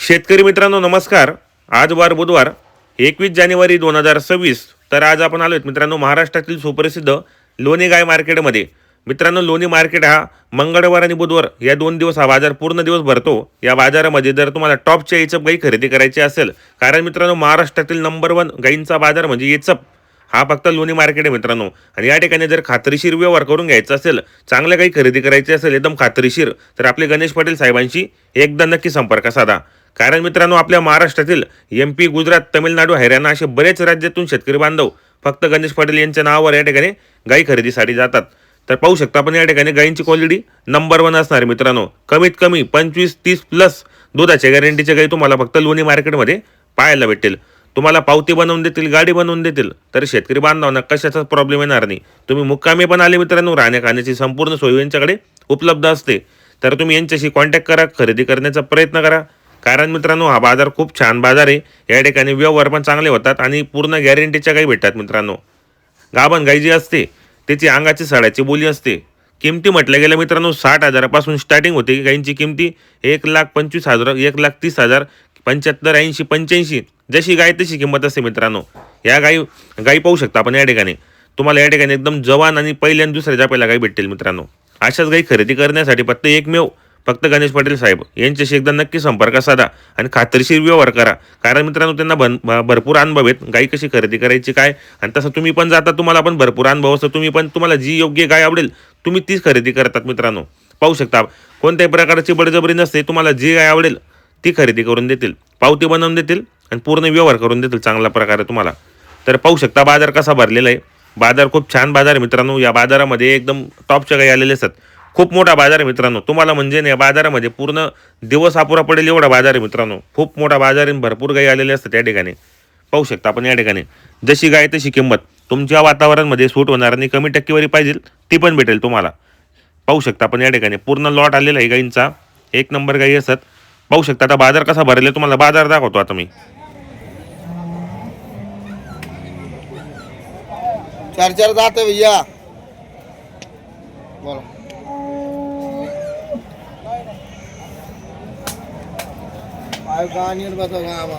शेतकरी मित्रांनो नमस्कार. आज वार बुधवार एकवीस जानेवारी दोन हजार सव्वीस. तर आज आपण आलो मित्रांनो महाराष्ट्रातील सुप्रसिद्ध लोणी गाय मार्केटमध्ये. मित्रांनो लोणी मार्केट हा मंगळवार आणि बुधवार या दोन दिवस हा बाजार पूर्ण दिवस भरतो. या बाजारामध्ये जर तुम्हाला टॉपच्या येचप गाई खरेदी करायची असेल कारण मित्रांनो महाराष्ट्रातील नंबर वन गाईंचा बाजार म्हणजे येचप. हा फक्त लोणी मार्केट आहे मित्रांनो. आणि या ठिकाणी जर खात्रीशीर व्यवहार करून घ्यायचा असेल चांगल्या काही खरेदी करायची असेल एकदम खात्रीशीर तर आपले गणेश पाटील साहेबांशी एकदा नक्की संपर्क साधा. कारण मित्रांनो आपल्या महाराष्ट्रातील एम पी गुजरात तमिळनाडू हरियाणा असे बरेच राज्यातून शेतकरी बांधव फक्त गणेश पाटील यांच्या नावावर या ठिकाणी गाई खरेदीसाठी जातात. तर पाहू शकता आपण या ठिकाणी गायींची क्वालिटी नंबर वन असणार आहे मित्रांनो. कमीत कमी पंचवीस तीस प्लस दुधाच्या गॅरंटीच्या गाई तुम्हाला फक्त लोणी मार्केटमध्ये पाहायला भेटेल तुम्हाला पावती बनवून देतील गाडी बनवून देतील तर शेतकरी बांधवांना कशाचाच प्रॉब्लेम येणार नाही. तुम्ही मुक्कामी पण आले मित्रांनो राहण्या खाण्याची संपूर्ण सोय यांच्याकडे उपलब्ध असते. तर तुम्ही यांच्याशी कॉन्टॅक्ट करा खरेदी करण्याचा प्रयत्न करा. कारण मित्रांनो हा बाजार खूप छान बाजार आहे. या ठिकाणी व्यवहार पण चांगले होतात आणि पूर्ण गॅरंटीच्या काही भेटतात मित्रांनो. गाभण गाई जी असते त्याची अंगाची साड्याची बोली असते. किमती म्हटल्या गेल्या मित्रांनो साठ हजारापासून स्टार्टिंग होते. गाईंची किमती एक लाख पंचवीस हजार एक लाख तीस हजार पंच्याहत्तर ऐंशी पंच्याऐंशी जशी गाय तशी किंमत असते मित्रांनो. या गाई गाई पाहू शकता आपण या ठिकाणी. तुम्हाला या ठिकाणी एकदम जवान आणि पहिल्या आणि दुसऱ्या पहिल्या गाई भेटतील मित्रांनो. अशाच गाई खरेदी करण्यासाठी फक्त एकमेव फक्त गणेश पाटील साहेब. यांच्याशी एकदा नक्की संपर्क साधा आणि खात्रीशीर व्यवहार करा. कारण मित्रांनो त्यांना भन भ- भरपूर अनुभव आहेत. गाई कशी खरेदी करायची काय? आणि तसं तुम्ही पण जाता तुम्हाला पण भरपूर अनुभव असतो. तुम्ही पण तुम्हाला जी योग्य गाय आवडेल तुम्ही तीच खरेदी करतात मित्रांनो. पाहू शकता कोणत्याही प्रकारची बळजबरी नसते. तुम्हाला जी गाय आवडेल ती खरेदी करून देतील. पावती बनवून देतील आणि पूर्ण व्यवहार करून देतील चांगल्या प्रकारे तुम्हाला. तर पाहू शकता बाजार कसा भरलेला आहे. बाजार खूप छान बाजार आहे मित्रांनो. या बाजारामध्ये एकदम टॉपच्या गाई आलेले असतात. खूप मोठा बाजार आहे मित्रांनो. तुम्हाला म्हणजे नाही बाजारामध्ये पूर्ण दिवस अपुरा पडेल एवढा बाजार आहे मित्रांनो. खूप मोठा बाजार आहे भरपूर गाई आलेले असतात त्या ठिकाणी. पाहू शकता आपण या ठिकाणी. जशी गाय तशी किंमत. तुमच्या वातावरणामध्ये सूट होणार आणि कमी टक्केवारी पाहिजे ती पण भेटेल तुम्हाला. पाहू शकता आपण या ठिकाणी. पूर्ण लॉट आलेला आहे गाईंचा. एक नंबर गाई असतात. पाहू शकता आता बाजार कसा भरलेला तुम्हाला बाजार दाखवतो आता मी. चार चार जात भैया बोला. आयो कहाँ बसव गावा.